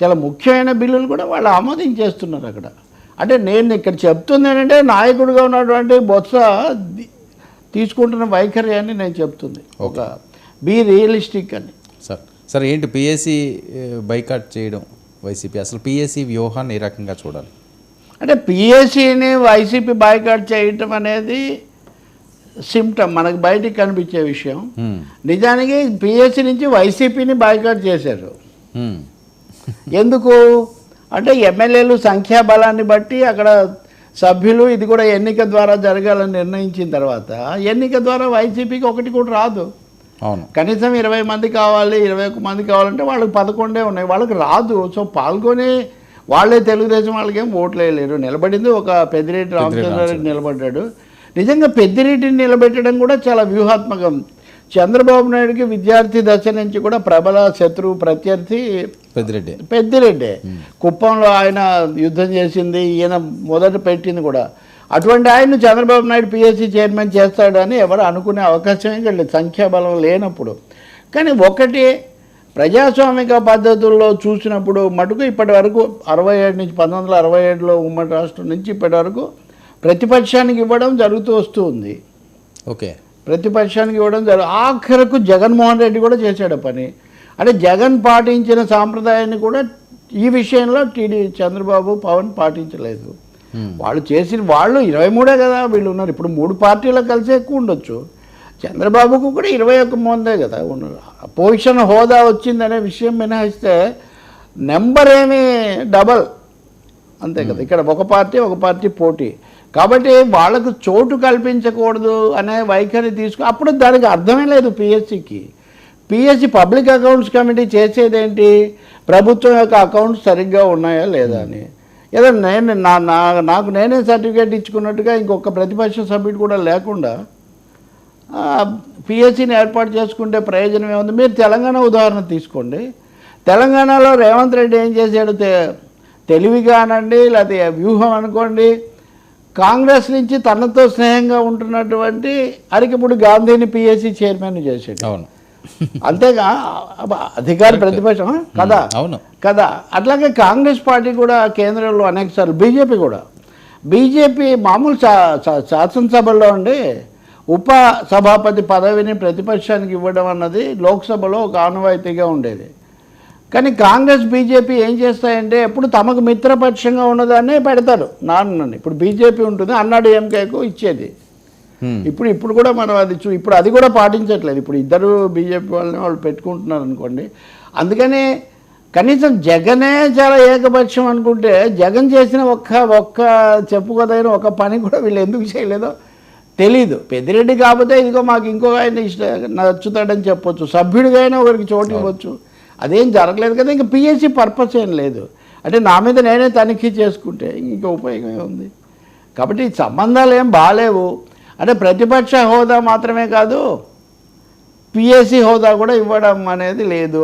చాలా ముఖ్యమైన బిల్లులు కూడా వాళ్ళు ఆమోదించేస్తున్నారు అక్కడ. అంటే నేను ఇక్కడ చెప్తుంది ఏంటంటే నాయకుడిగా ఉన్నటువంటి బొత్స తీసుకుంటున్న వైఖరి అని నేను చెప్తుంది. ఒక బీ రియలిస్టిక్ అని. సార్ సార్ ఏంటి పిఎస్సి బైకాట్ చేయడం వైసీపీ? అసలు పిఎస్సి వ్యూహాన్ని ఏ రకంగా చూడాలి? అంటే పిఎస్సిని వైసీపీ బాయ్కాట్ చేయటం అనేది సిమ్టమ్ మనకు బయటికి కనిపించే విషయం. నిజానికి పిఎస్సి నుంచి వైసీపీని బాయ్కాట్ చేశారు. ఎందుకు? అంటే ఎమ్మెల్యేలు సంఖ్యాబలాన్ని బట్టి అక్కడ సభ్యులు ఇది కూడా ఎన్నిక ద్వారా జరగాలని నిర్ణయించిన తర్వాత ఎన్నిక ద్వారా వైసీపీకి ఒకటి కూడా రాదు. అవును. కనీసం ఇరవై మంది కావాలి ఇరవై ఒక్క మంది కావాలంటే వాళ్ళకి పదకొండే ఉన్నాయి. వాళ్ళకి రాదు. సో పాల్గొని వాళ్ళే తెలుగుదేశం వాళ్ళకి ఏం ఓట్లు వేయలేరు నిలబడింది ఒక పెద్దిరెడ్డి రామచంద్రారెడ్డి నిలబడ్డాడు. నిజంగా పెద్దిరెడ్డిని నిలబెట్టడం కూడా చాలా వ్యూహాత్మకం. చంద్రబాబు నాయుడుకి విద్యార్థి దశ నుంచి కూడా ప్రబల శత్రువు ప్రత్యర్థి పెద్దిరెడ్డి. పెద్దిరెడ్డి. కుప్పంలో ఆయన యుద్ధం చేసింది ఈయన మొదట పెట్టింది కూడా. అటువంటి ఆయన చంద్రబాబు నాయుడు పిఎస్సి చైర్మన్ చేస్తాడని ఎవరు అనుకునే అవకాశం ఇంకా లేదు సంఖ్యాబలం లేనప్పుడు. కానీ ఒకటి ప్రజాస్వామిక పద్ధతుల్లో చూసినప్పుడు మటుకు ఇప్పటి వరకు అరవై ఏడు నుంచి పంతొమ్మిది వందల అరవై ఏడులో ఉమ్మడి రాష్ట్రం నుంచి ఇప్పటి వరకు ప్రతిపక్షానికి ఇవ్వడం జరుగుతూ వస్తూ ఉంది. ఓకే. ప్రతిపక్షానికి ఇవ్వడం జరుగు ఆఖరకు జగన్మోహన్ రెడ్డి కూడా చేశాడు పని. అంటే జగన్ పాటించిన సాంప్రదాయాన్ని కూడా ఈ విషయంలో టీడీ చంద్రబాబు పవన్ పాటించలేదు. వాళ్ళు చేసిన వాళ్ళు ఇరవై మూడే కదా వీళ్ళు ఉన్నారు. ఇప్పుడు మూడు పార్టీలకు కలిసి ఎక్కువ ఉండొచ్చు. చంద్రబాబుకు కూడా ఇరవై ఒక్క మందే కదా ఉన్నారు పొజిషన్ హోదా వచ్చిందనే విషయం మినహాయిస్తే నెంబర్ ఏమి డబల్. అంతే కదా. ఇక్కడ ఒక పార్టీ ఒక పార్టీ పోటీ. కాబట్టి వాళ్ళకు చోటు కల్పించకూడదు అనే వైఖరి తీసుకు అప్పుడు దానికి అర్థమే లేదు పిఎస్సికి. పిఎస్సి పబ్లిక్ అకౌంట్స్ కమిటీ చేసేదేంటి? ప్రభుత్వం యొక్క అకౌంట్స్ సరిగ్గా ఉన్నాయా లేదా అని. ఏదో నేను నా నా- నాకు నేనే సర్టిఫికేట్ ఇచ్చుకున్నట్టుగా ఇంకొక ప్రతిపక్ష సభ్యుడు కూడా లేకుండా పిఎస్సిని ఏర్పాటు చేసుకుంటే ప్రయోజనం ఏముంది? మీరు తెలంగాణ ఉదాహరణ తీసుకోండి. తెలంగాణలో రేవంత్ రెడ్డి ఏం చేశాడు? తెలివిగా అనండి లేకపోతే వ్యూహం అనుకోండి. కాంగ్రెస్ నుంచి తనతో స్నేహంగా ఉంటున్నటువంటి అరికపుడి గాంధీని పిఎస్సి చైర్మన్ చేశాడు అవును. అంతేగా అధికార ప్రతిపక్షం కదా? అవును. కదా? అట్లాగే కాంగ్రెస్ పార్టీ కూడా కేంద్రంలో అనేక సార్లు బీజేపీ కూడా. బీజేపీ మామూలు శాసనసభలో ఉండి ఉప సభాపతి పదవిని ప్రతిపక్షానికి ఇవ్వడం అన్నది లోక్సభలో ఒక ఆనవాయితీగా ఉండేది. కానీ కాంగ్రెస్ బీజేపీ ఏం చేస్తాయంటే ఎప్పుడు తమకు మిత్రపక్షంగా ఉన్నదాన్నే పెడతారు. నాన్నని ఇప్పుడు బీజేపీ ఉంటుంది అన్నాడు ఎంకేకు ఇచ్చేది. ఇప్పుడు ఇప్పుడు కూడా మనం అది చూ ఇప్పుడు అది కూడా పాటించట్లేదు. ఇప్పుడు ఇద్దరు బీజేపీ వాళ్ళని వాళ్ళు పెట్టుకుంటున్నారు అనుకోండి. అందుకని కనీసం జగనే చాలా ఏకపక్షం అనుకుంటే జగన్ చేసిన ఒక్క ఒక్క చెప్పుకోదైన ఒక పని కూడా వీళ్ళు ఎందుకు చేయలేదో తెలీదు. పెద్దిరెడ్డి కాకపోతే ఇదిగో మాకు ఇంకొక ఆయన ఇష్ట నచ్చుతాడని చెప్పొచ్చు. సభ్యుడిగా అయినా ఒకరికి చోటు ఇవ్వచ్చు. అదేం జరగలేదు కదా ఇంకా పిఎస్సి పర్పస్ ఏం లేదు. అంటే నా మీద నేనే తనిఖీ చేసుకుంటే ఇంకా ఉపయోగమే ఉంది కాబట్టి సంబంధాలు ఏం బాగాలేవు. అంటే ప్రతిపక్ష హోదా మాత్రమే కాదు పిఎస్సి హోదా కూడా ఇవ్వడం అనేది లేదు.